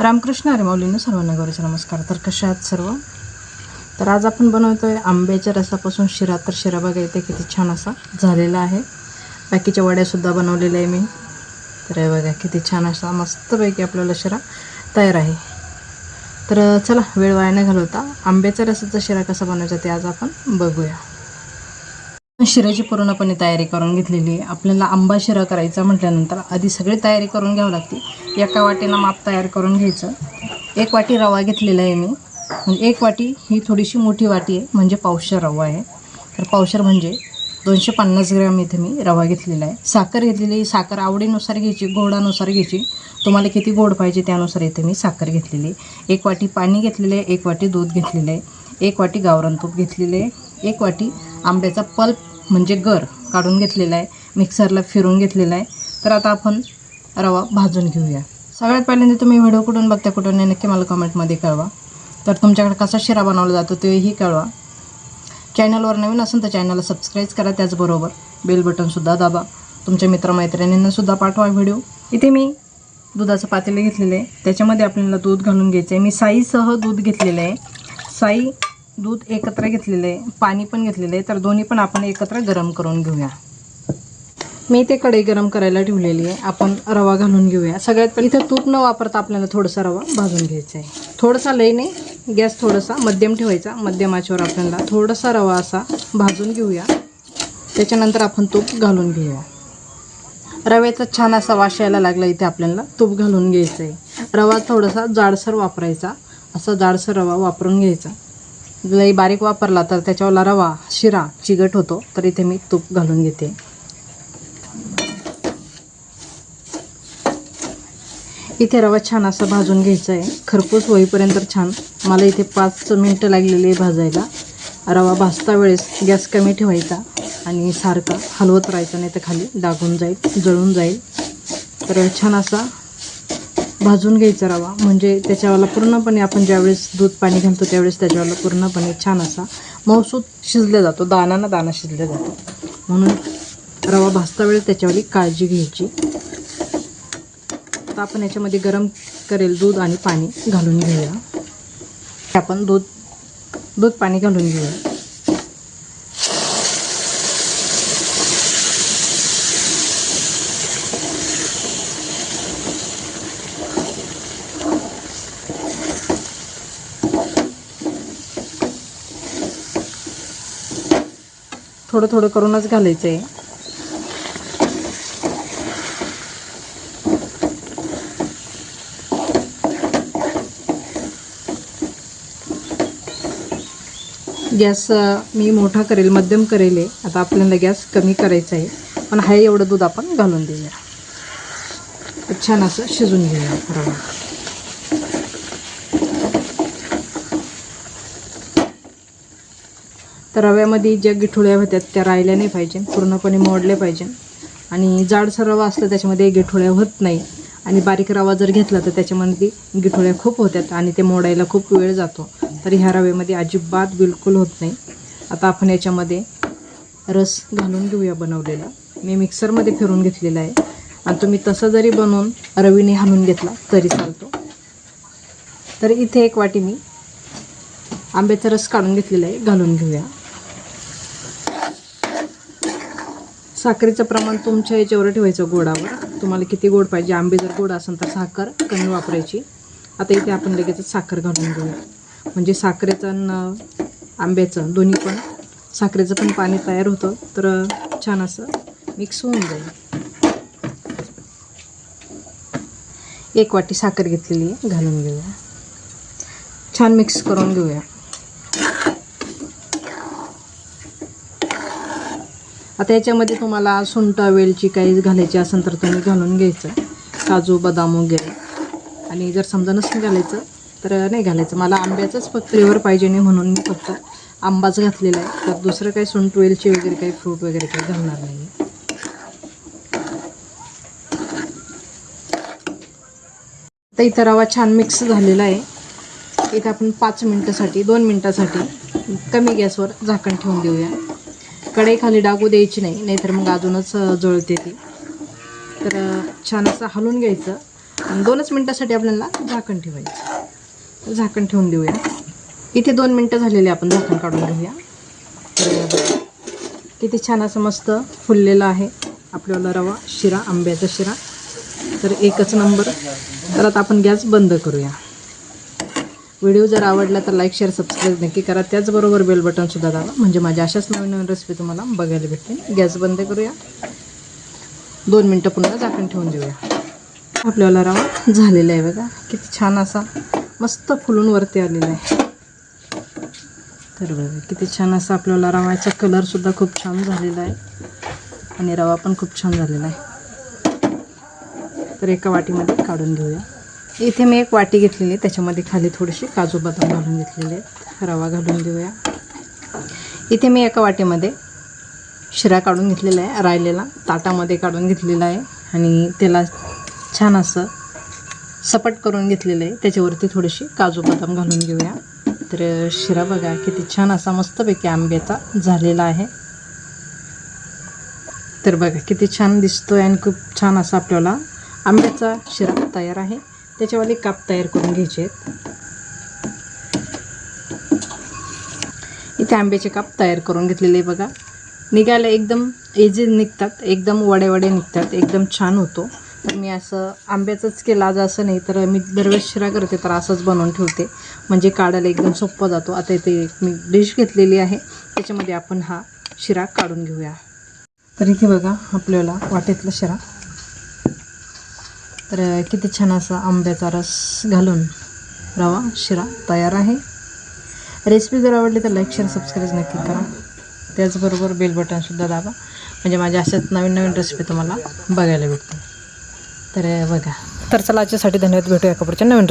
रामकृष्ण अरे सर्वांना गौरीचा नमस्कार. तर कशा आहात सर्व? तर आज आपण बनवतो आहे आंब्याच्या रसापासून शिरा. तर शिरा बघा इथे किती छान असा झालेला आहे. बाकीच्या वड्यासुद्धा बनवलेल्या आहे मी. तर हे बघा किती छान असा मस्तपैकी आपल्याला शिरा तयार आहे. तर चला वेळ वाया न घालवता आंब्याच्या रसाचा शिरा कसा बनवायचा ते आज आपण बघूया. शिऱ्याची पूर्णपणे तयारी करून घेतलेली आहे. आपल्याला आंबा शिरा करायचा म्हटल्यानंतर आधी सगळी तयारी करून घ्यावी लागते. एका वाटीला माप तयार करून घ्यायचं. एक वाटी रवा घेतलेला आहे मी. म्हणजे एक वाटी ही थोडीशी मोठी वाटी आहे म्हणजे पावशर रवा आहे. तर पावशर म्हणजे दोनशे पन्नास ग्रॅम इथे मी रवा घेतलेला आहे. साखर घेतलेली साखर आवडीनुसार घ्यायची गोडानुसार घ्यायची. तुम्हाला किती गोड पाहिजे त्यानुसार इथे मी साखर घेतलेली आहे. एक वाटी पाणी घेतलेलं आहे एक वाटी दूध घेतलेलं आहे. एक वाटी गावरान तूप घेतलेले आहे. एक वाटी आंब्याचा पल्प म्हणजे गर काढून घेतलेला आहे मिक्सरला फिरून घेतलेला आहे. तर आता आपण रवा भाजून घेऊया. सगळ्यात पहिल्यांदा तुम्ही व्हिडिओ कुठून बघता कुठून नाही नक्की मला कमेंटमध्ये कळवा. तर तुमच्याकडे कसा शिरा बनवला जातो तेही कळवा. चॅनलवर नवीन असेल तर चॅनलला सबस्क्राईब करा त्याचबरोबर बेल बटनसुद्धा दाबा. तुमच्या मित्रमैत्रिणींनासुद्धा पाठवा व्हिडिओ. इथे मी दुधाचं पातेलं घेतलेलं आहे. त्याच्यामध्ये आपल्याला दूध घालून घ्यायचं आहे मी साईसह दूध घेतलेलं आहे. साई दूध एकत्र घेतलेलं आहे पाणी पण घेतलेलं आहे तर दोन्ही पण आपण एकत्र गरम करून घेऊया. मी ते कढई गरम करायला ठेवलेली आहे. आपण रवा घालून घेऊया. सगळ्यात पण इथं तूप न वापरता आपल्याला थोडासा रवा भाजून घ्यायचा आहे. थोडासा लई नाही गॅस थोडासा मध्यम ठेवायचा. मध्यम आचेवर आपल्याला थोडासा रवा असा भाजून घेऊया. त्याच्यानंतर आपण तूप घालून घेऊया. रव्याचा छान असा वास यायला लागला इथे आपल्याला. तूप घालून घ्यायचं आहे. रवा थोडासा जाडसर वापरायचा. असा जाडसर रवा वापरून घ्यायचा. लई बारीक वापरला तर त्याच्यावरला रवा शिरा चिगट होतो. तर इथे मी तूप घालून घेते. इथे रवा छान असा भाजून घ्यायचा आहे खरपूस होईपर्यंत छान. मला इथे पाच मिनटं लागलेली आहे भाजायला. रवा भाजता वेळेस गॅस कमी ठेवायचा आणि सारखा हलवत राहायचा नाही तर खाली दागून जाईल जळून जाईल. तर छान असा भाजून घ्यायचा रवा. म्हणजे त्याच्यावाला पूर्णपणे आपण ज्यावेळेस दूध पाणी घालतो त्यावेळेस त्याच्यावाला पूर्णपणे छान असा मौसूद शिजला जातो. दाना ना दाना शिजला जातो. म्हणून रवा भाजता वेळेस त्याच्यावाली काळजी घ्यायची. आता आपण याच्यामध्ये गरम करेल दूध आणि पाणी घालून घेऊया. आपण दूध दूध पाणी घालून घेऊया. थोडं थोडं करूनच घालायचं आहे गॅस मी मोठा करेल मध्यम करेल आहे. आता आपल्याला गॅस कमी करायचा आहे पण हाय एवढं दूध आपण घालून देऊया. छान असं शिजून घेऊया. रवा तर रव्यामध्ये ज्या गिठोळ्या होत्या त्या राहिल्या नाही पाहिजे पूर्णपणे मोडल्या पाहिजे. आणि जाडसर रवा असला त्याच्यामध्ये गिठोळ्या होत नाही. आणि बारीक रवा जर घेतला तर त्याच्यामध्ये गिठोळ्या खूप होत्यात आणि ते मोडायला खूप वेळ जातो. तर ह्या रव्यामध्ये अजिबात बिलकुल होत नाही. आता आपण याच्यामध्ये रस घालून घेऊया बनवलेला. मी मिक्सरमध्ये फिरून घेतलेला आहे. आणि तुम्ही तसं जरी बनवून रवीने हाणून घेतला तरी चालतो. तर इथे एक वाटी मी आंब्याचा रस काढून घेतलेला आहे. घालून घेऊया. साखरेचं प्रमाण तुमच्या याच्यावर ठेवायचं गोडावर. तुम्हाला किती गोड पाहिजे आंबे जर गोड असेल तर साखर कमी वापरायची. आता इथे आपण लगेच साखर घालून घेऊया. म्हणजे साखरेचं आंब्याचं दोन्ही पण साखरेचं पण पाणी तयार होतं तर छान असं मिक्स होऊन जाईल. एक वाटी साखर घेतलेली आहे घालून घेऊया. छान मिक्स करून घेऊया. आता याच्यामध्ये तुम्हाला सुंठ वेलची काही घालायची असेल तर तुम्ही घालून घ्यायचं. काजू बदाम वगैरे. आणि जर समजा नसेल घालायचं तर नाही घालायचं. मला आंब्याचंच फक्त फ्लेवर पाहिजे नाही म्हणून मी फक्त आंबाच घातलेला आहे. तर दुसरं काही सुंठ वेलची वगैरे काही फ्रूट वगैरे काही घालणार नाही तर इथं रवा छान मिक्स झालेला आहे. इथं आपण पाच मिनटासाठी दोन मिनटासाठी कमी गॅसवर झाकण ठेवून देऊया. कढई खाली डागू द्यायची नाही नाहीतर मग अजूनच जळते ती. तर छान असं हलवून घ्यायचं. आणि दोनच मिनटासाठी आपल्याला झाकण ठेवायचं. तर झाकण ठेवून देऊया. इथे दोन मिनटं झालेले आपण झाकण काढून घेऊया. तर किती छान असं मस्त फुललेलं आहे आपल्याला रवा शिरा आंब्याचा शिरा. तर एकच नंबर. तर आता आपण गॅस बंद करूया. व्हिडिओ जर आवडला तर लाईक शेअर सबस्क्राईब नक्की करा. त्याचबरोबर बेल बटनसुद्धा दाबा. म्हणजे माझ्या अशाच नवीन नवीन रेसिपी तुम्हाला बघायला भेटतील. गॅस बंद करूया. दोन मिनटं पुन्हा झाकण ठेवून देऊया. आपल्याला रवा झालेला आहे बघा. किती छान असा मस्त फुलून वरती आलेला आहे. तर बघा किती छान असा आपल्याला रवाचा कलरसुद्धा खूप छान झालेला आहे. आणि रवा पण खूप छान झालेला आहे. तर एका वाटीमध्ये काढून घेऊया. इथे मी एक वाटी घेतलेली आहे. त्याच्यामध्ये खाली थोडेसे काजू बदाम घालून घेतलेले आहेत. रवा घालून देऊया. इथे मी एका वाटीमध्ये शिरा काढून घेतलेला आहे. राहिलेला ताटामध्ये काढून घेतलेला आहे. आणि त्याला छान असं सपट करून घेतलेलं आहे. त्याच्यावरती थोडेसे काजू बदाम घालून घेऊया. तर शिरा बघा किती छान असा मस्तपैकी आंब्याचा झालेला आहे. तर बघा किती छान दिसतोय आणि खूप छान असा आपल्याला आंब्याचा शिरा तयार आहे. त्याच्यावाले काप तयार करून घ्यायचे आहेत. इथे आंब्याचे काप तयार करून घेतलेले बघा. निघायला एकदम इझी निघतात. एकदम वडे वडे निघतात. एकदम छान होतो. तर मी असं आंब्याचंच केलं. आज असं नाही तर मी दरवेळेस शिरा करते तर असंच बनवून ठेवते. म्हणजे काढायला एकदम सोप्पा जातो. आता इथे एक मी डिश घेतलेली आहे. त्याच्यामध्ये आपण हा शिरा काढून घेऊया. तर इथे बघा आपल्याला वाटेतला शिरा. तर किती छान असा आंब्याचा रस घालून रवा शिरा तयार आहे. रेसिपी जर आवडली तर लाईक शेअर सबस्क्राईब नक्की करा. त्याचबरोबर बेल बटनसुद्धा दाबा. म्हणजे माझ्या अशाच नवीन नवीन रेसिपी तुम्हाला बघायला भेटतील. तर बघा. तर चला आजच्यासाठी धन्यवाद. भेटूया कपडच्या नवीन